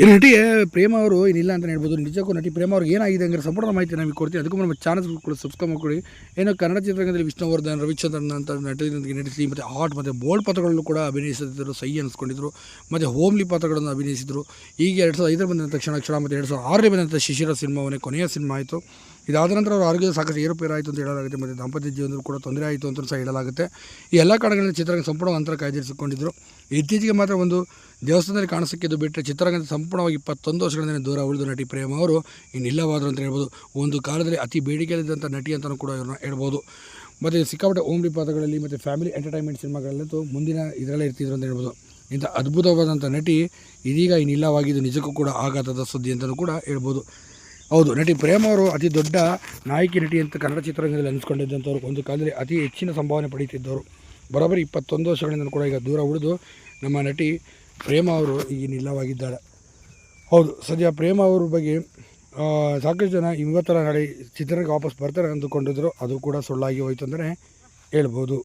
ಈ ನಟಿ ಪ್ರೇಮ ಅವರು ಏನಿಲ್ಲ ಅಂತ ಹೇಳ್ಬೋದು. ನಿಜಕ್ಕೂ ನಟಿ ಪ್ರೇಮ ಅವ್ರಿಗೆ ಏನಾಗಿದೆ ಅಂದರೆ ಸಂಪೂರ್ಣ ಮಾಹಿತಿ ನಮಗೆ ಕೊಡ್ತೀವಿ. ಅದಕ್ಕೂ ನಮ್ಮ ಚಾನಲ್ಸ್ ಕೂಡ ಸಬ್ಸ್ಕ್ರೈಬ್ ಮಾಡ್ಕೊಳ್ಳಿ. ಏನೋ ಕನ್ನಡ ಚಿತ್ರರಂಗದಲ್ಲಿ ವಿಷ್ಣುವರ್ಧನ್, ರವಿಚಂದ್ರನ್ ಅಂತ ನಟನೊಂದಿಗೆ ನಟಿಸಿ, ಮತ್ತು ಹಾಟ್ ಮತ್ತು ಬೋಲ್ಡ್ ಪಾತ್ರಗಳನ್ನು ಕೂಡ ಅಭಿನಯಿಸುತ್ತಿದ್ದರು ಸಹಿ ಅನಿಸ್ಕೊಂಡಿದ್ರು, ಮತ್ತು ಹೋಮ್ಲಿ ಪಾತ್ರಗಳನ್ನು ಅಭಿನಯಿಸಿದರು. ಈಗ ಎರಡು ಸಾವಿರದ ಐದರ ಬಂದಂಥ ಕ್ಷಣ ಕ್ಷಣ, ಮತ್ತು ಎರಡು ಸಾವಿರದ ಆರರಲ್ಲಿ ಬಂದಂಥ ಶಿಶಿರ ಸಿನಿಮಾವನ್ನೇ ಕೊನೆಯ ಸಿನಿಮಾ ಆಯಿತು. ಇದಾದ ನಂತರ ಅವರ ಆರೋಗ್ಯದ ಸಾಕಷ್ಟು ಏರುಪೇರಾಯಿತು ಅಂತ ಹೇಳಲಾಗುತ್ತೆ ಮತ್ತು ದಾಂಪತ್ಯ ಜೀವನದಲ್ಲೂ ಕೂಡ ತೊಂದರೆ ಆಯಿತು ಅಂತ ಸಹ ಹೇಳಲಾಗುತ್ತೆ. ಈ ಎಲ್ಲ ಕಾರಣಗಳಿಂದ ಚಿತ್ರರಂಗ ಸಂಪೂರ್ಣ ಅಂತರ ಕಾಯ್ದಿರಿಸಿಕೊಂಡಿದ್ದರು ಇತ್ತೀಚೆಗೆ ಮಾತ್ರ ಒಂದು ದೇವಸ್ಥಾನದಲ್ಲಿ ಕಾಣಿಸಿದ್ದು ಬಿಟ್ಟರೆ ಚಿತ್ರರಂಗದ ಸಂಪೂರ್ಣವಾಗಿ ಇಪ್ಪತ್ತೊಂದು ವರ್ಷಗಳಿಂದ ದೂರ ಉಳಿದು ನಟಿ ಪ್ರೇಮ ಅವರು ಇನ್ನಿಲ್ಲವಾದರು ಅಂತ ಹೇಳ್ಬೋದು. ಒಂದು ಕಾಲದಲ್ಲಿ ಅತಿ ಬೇಡಿಕೆಯಲ್ಲಿದ್ದಂಥ ನಟಿ ಅಂತಲೂ ಕೂಡ ಇವ್ರನ್ನ ಹೇಳ್ಬೋದು. ಮತ್ತು ಸಿಕ್ಕಾಪಟ್ಟೆ ಓಮ್ಲಿ ಪಾತ್ರಗಳಲ್ಲಿ ಮತ್ತು ಫ್ಯಾಮಿಲಿ ಎಂಟರ್ಟೈನ್ಮೆಂಟ್ ಸಿನಿಮಾಗಳಲ್ಲಂತೂ ಮುಂದಿನ ಇದರಲ್ಲೇ ಇರ್ತಿದ್ರು ಅಂತ ಹೇಳ್ಬೋದು. ಇಂಥ ಅದ್ಭುತವಾದಂಥ ನಟಿ ಇದೀಗ ಇನ್ನಿಲ್ಲವಾಗಿದ್ದು ನಿಜಕ್ಕೂ ಕೂಡ ಆಘಾತದ ಸುದ್ದಿ ಅಂತಲೂ ಕೂಡ ಹೇಳ್ಬೋದು. ಹೌದು, ನಟಿ ಪ್ರೇಮ ಅವರು ಅತಿ ದೊಡ್ಡ ನಾಯಕಿ ನಟಿ ಅಂತ ಕನ್ನಡ ಚಿತ್ರರಂಗದಲ್ಲಿ ಅನಿಸ್ಕೊಂಡಿದ್ದಂಥವ್ರು. ಒಂದು ಕಾಲದಲ್ಲಿ ಅತಿ ಹೆಚ್ಚಿನ ಸಂಭಾವನೆ ಪಡೆಯುತ್ತಿದ್ದವರು ಬರೋಬ್ಬರಿ ಇಪ್ಪತ್ತೊಂದು ವರ್ಷಗಳಿಂದ ಕೂಡ ಈಗ ದೂರ ಉಳಿದು ನಮ್ಮ ನಟಿ ಪ್ರೇಮ ಅವರು ಈಗ ನಿಲ್ಲವಾಗಿದ್ದಾಳೆ ಹೌದು, ಸದ್ಯ ಪ್ರೇಮ ಅವ್ರ ಬಗ್ಗೆ ಸಾಕಷ್ಟು ಜನ ಇವತ್ತರ ನಾಳೆ ಚಿತ್ರರಂಗ ವಾಪಸ್ ಬರ್ತಾರೆ ಅಂದುಕೊಂಡಿದ್ರು. ಅದು ಕೂಡ ಸುಳ್ಳಾಗಿ ಹೋಯ್ತು ಅಂತಲೇ ಹೇಳ್ಬೋದು.